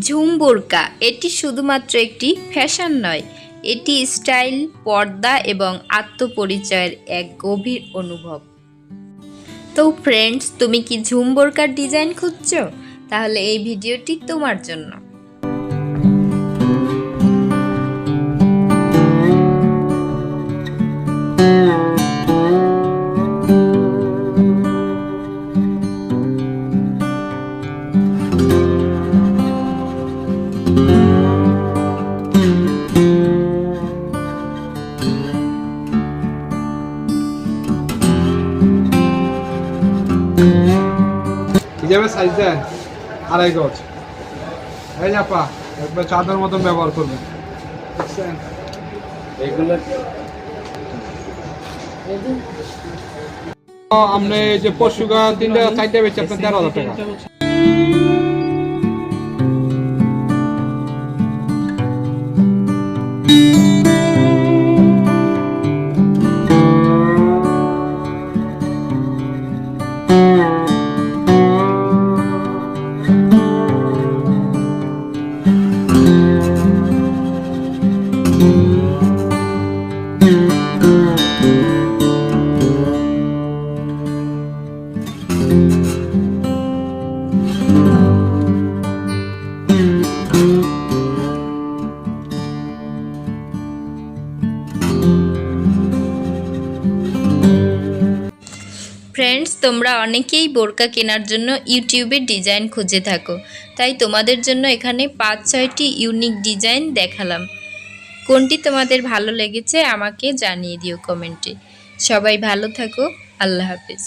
ঝুম বোরকা এটি শুধুমাত্র একটি ফ্যাশন নয়, এটি স্টাইল, পর্দা এবং আত্মপরিচয়ের এক গভীর অনুভব। তো ফ্রেন্ডস তুমি কি ঝুম বোরকার ডিজাইন খুঁজছো? তাহলে এই ভিডিওটি তোমার জন্য। হিজাবের সাইজ দেন আড়াই গজ। এই আপা একবার চাদর মতন ব্যবহার করবেন। দেখছেন? এগুলো আপনি এই যে পশুগা তিনটা চারটে বেচে আপনার তেরো হাজার টাকা। ফ্রেন্ডস তোমরা অনেকেই বোরকা কেনার জন্য ইউটিউবে ডিজাইন খুঁজে থাকো। তাই তোমাদের জন্য এখানে পাঁচ, ছয়টি ইউনিক ডিজাইন দেখালাম। কোনটি তোমাদের ভালো লেগেছে আমাকে জানিয়ে দিও কমেন্টে। সবাই ভালো থাকো, আল্লাহ হাফিজ।